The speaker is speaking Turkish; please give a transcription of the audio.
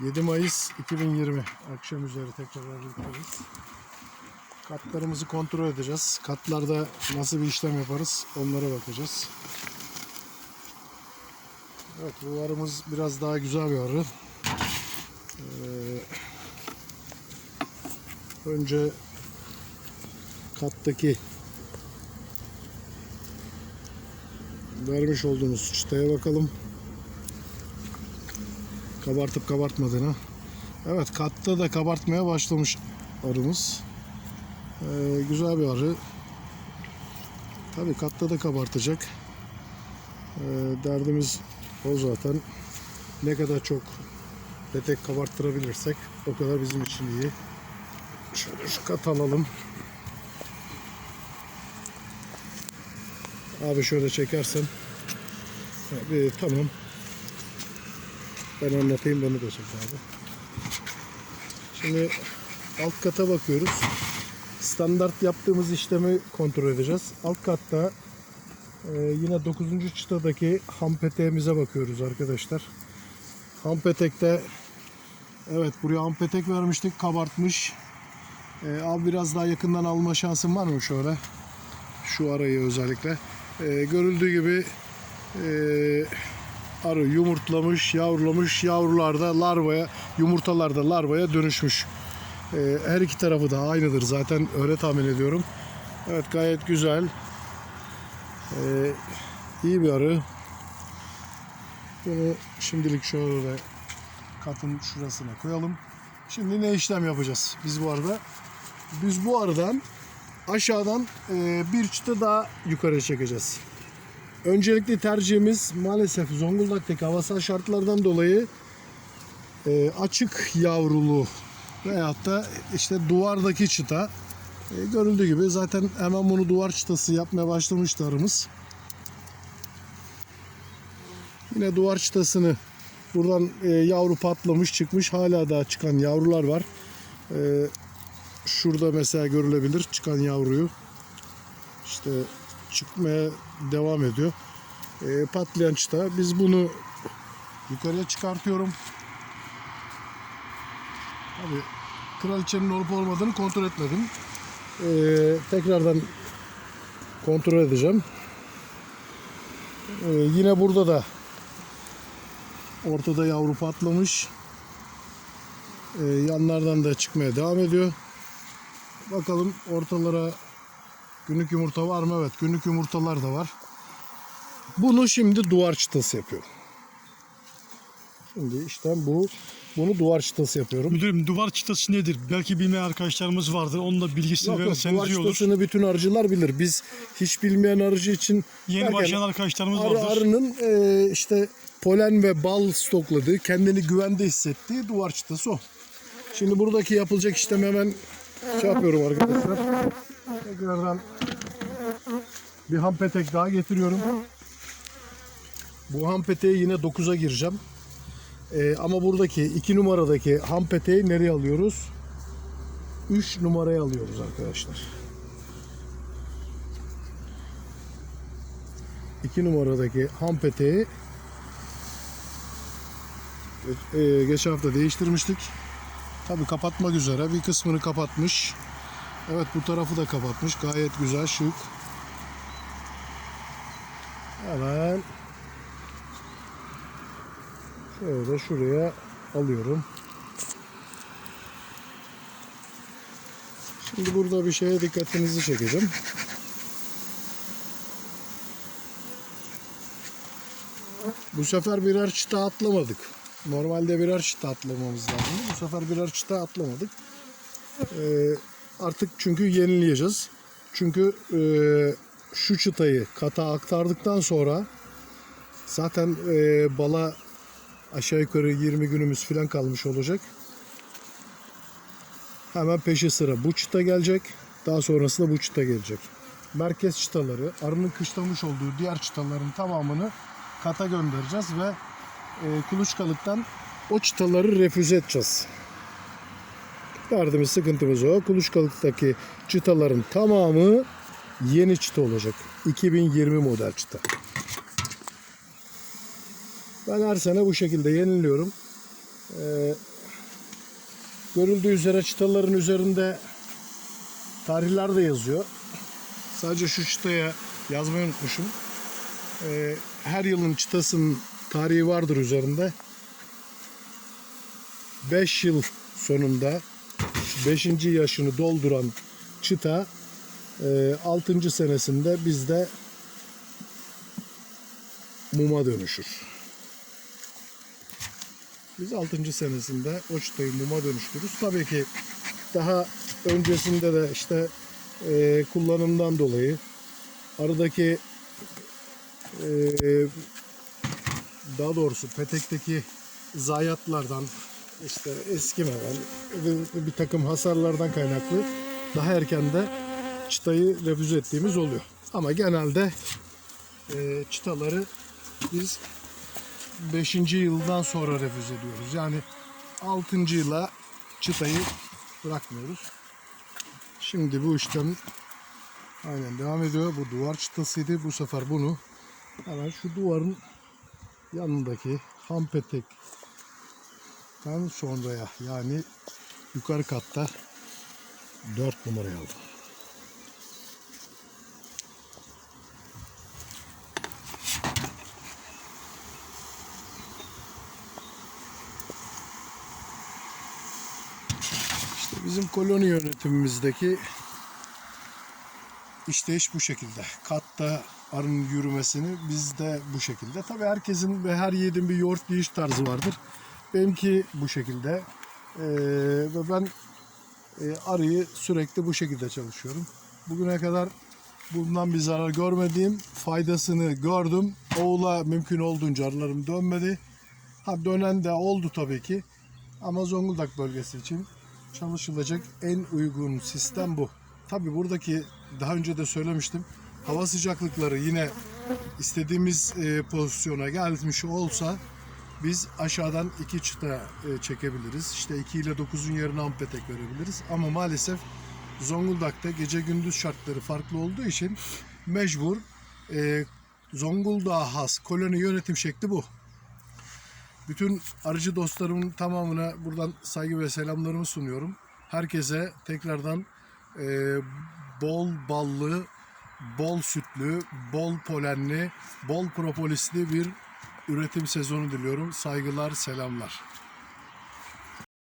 7 Mayıs 2020 akşam üzeri tekrar birlikteyiz. Katlarımızı kontrol edeceğiz. Katlarda nasıl bir işlem yaparız onlara bakacağız. Evet bu biraz daha güzel bir arı. Ee, önce kattaki vermiş olduğumuz çıtaya bakalım. Kabartıp kabartmadığına. Evet katta da kabartmaya başlamış arımız. Ee, güzel bir arı. Tabii katta da kabartacak. Ee, derdimiz o zaten. Ne kadar çok petek kabarttırabilirsek o kadar bizim için iyi. Şöyle şu kat alalım. Abi şöyle çekersen. Abi, tamam. Ben anlatayım beni de çek abi. Şimdi alt kata bakıyoruz. Standart yaptığımız işlemi kontrol edeceğiz. Alt katta e, yine 9. çıtadaki ham peteğimize bakıyoruz arkadaşlar. Ham petekte evet buraya ham petek vermiştik kabartmış. E, abi biraz daha yakından alma şansın var mı şöyle? Şu arayı özellikle. E, görüldüğü gibi e, arı yumurtlamış, yavrulamış. Yavrular da larvaya, yumurtalar da larvaya dönüşmüş. Ee, her iki tarafı da aynıdır zaten öyle tahmin ediyorum. Evet gayet güzel. Ee, iyi bir arı. Bunu şimdilik şöyle katın şurasına koyalım. Şimdi ne işlem yapacağız biz bu arada? Biz bu aradan aşağıdan e, bir çıta daha yukarı çekeceğiz. Öncelikli tercihimiz maalesef Zonguldak'taki havasal şartlardan dolayı e, açık yavrulu veyahut da işte duvardaki çıta. E, görüldüğü gibi zaten hemen bunu duvar çıtası yapmaya başlamıştı arımız. Yine duvar çıtasını buradan e, yavru patlamış çıkmış hala daha çıkan yavrular var. E, şurada mesela görülebilir çıkan yavruyu. İşte çıkmaya devam ediyor. E, patlayan çıta. Biz bunu yukarıya çıkartıyorum. Tabii kraliçenin olup olmadığını kontrol etmedim. E, tekrardan kontrol edeceğim. E, yine burada da ortada yavru patlamış. E, yanlardan da çıkmaya devam ediyor. Bakalım ortalara Günlük yumurta var mı? Evet günlük yumurtalar da var. Bunu şimdi duvar çıtası yapıyorum. Şimdi işte bu bunu duvar çıtası yapıyorum. Müdürüm duvar çıtası nedir? Belki bilmeyen arkadaşlarımız vardır. Onun da bilgisini Yok, yok, verirseniz duvar iyi olur. çıtasını bütün arıcılar bilir. Biz hiç bilmeyen arıcı için Yeni başlayan arkadaşlarımız arı vardır. arının e, işte polen ve bal stokladığı, kendini güvende hissettiği duvar çıtası o. Şimdi buradaki yapılacak işlemi hemen şey yapıyorum arkadaşlar. Tekrardan bir ham petek daha getiriyorum. Bu ham peteği yine 9'a gireceğim. Ee, ama buradaki 2 numaradaki ham peteği nereye alıyoruz? 3 numaraya alıyoruz arkadaşlar. 2 numaradaki ham peteği e, geçen hafta değiştirmiştik. Tabi kapatmak üzere bir kısmını kapatmış. Evet bu tarafı da kapatmış. Gayet güzel şık. Hemen şöyle şuraya alıyorum. Şimdi burada bir şeye dikkatinizi çekeceğim. Bu sefer birer çıta atlamadık. Normalde birer çıta atlamamız lazım. Bu sefer birer çıta atlamadık. Ee, artık çünkü yenileyeceğiz. Çünkü e, şu çıtayı kata aktardıktan sonra zaten e, bala aşağı yukarı 20 günümüz falan kalmış olacak. Hemen peşi sıra bu çıta gelecek. Daha sonrasında bu çıta gelecek. Merkez çıtaları, arının kışlamış olduğu diğer çıtaların tamamını kata göndereceğiz ve e, kuluçkalıktan o çıtaları refüze edeceğiz. Derdimiz, sıkıntımız o. Kuluçkalıktaki çıtaların tamamı yeni çıta olacak. 2020 model çıta. Ben her sene bu şekilde yeniliyorum. Ee, görüldüğü üzere çıtaların üzerinde tarihler de yazıyor. Sadece şu çıtaya yazmayı unutmuşum. Ee, her yılın çıtasının tarihi vardır üzerinde. 5 yıl sonunda 5. yaşını dolduran çıta 6. senesinde bizde muma dönüşür. Biz 6. senesinde o çıtayı muma dönüştürürüz. Tabii ki daha öncesinde de işte e, kullanımdan dolayı aradaki e, daha doğrusu petekteki zayiatlardan işte eskimeden ve bir takım hasarlardan kaynaklı daha erken de çıtayı refüze ettiğimiz oluyor. Ama genelde e, çıtaları biz 5. yıldan sonra refüze ediyoruz. Yani 6. yıla çıtayı bırakmıyoruz. Şimdi bu işlem aynen devam ediyor. Bu duvar çıtasıydı. Bu sefer bunu hemen şu duvarın yanındaki ham petekten sonraya yani yukarı katta 4 numarayı aldım. İşte bizim koloni yönetimimizdeki işleyiş bu şekilde. Katta arının yürümesini bizde bu şekilde. Tabii herkesin ve her yiğidin bir yoğurt yiyiş tarzı vardır. Benimki bu şekilde. Ee, ve ben e, arıyı sürekli bu şekilde çalışıyorum. Bugüne kadar bundan bir zarar görmediğim faydasını gördüm. Oğula mümkün olduğunca arılarım dönmedi. Ha dönen de oldu tabii ki. Ama Zonguldak bölgesi için çalışılacak en uygun sistem bu. Tabi buradaki daha önce de söylemiştim. Hava sıcaklıkları yine istediğimiz e, pozisyona gelmiş olsa biz aşağıdan iki çıta e, çekebiliriz. İşte 2 ile 9'un yerine ampetek verebiliriz. Ama maalesef Zonguldak'ta gece gündüz şartları farklı olduğu için mecbur e, Zonguldak'a has koloni yönetim şekli bu. Bütün arıcı dostlarımın tamamına buradan saygı ve selamlarımı sunuyorum. Herkese tekrardan e, bol ballı, bol sütlü, bol polenli, bol propolisli bir üretim sezonu diliyorum. Saygılar, selamlar.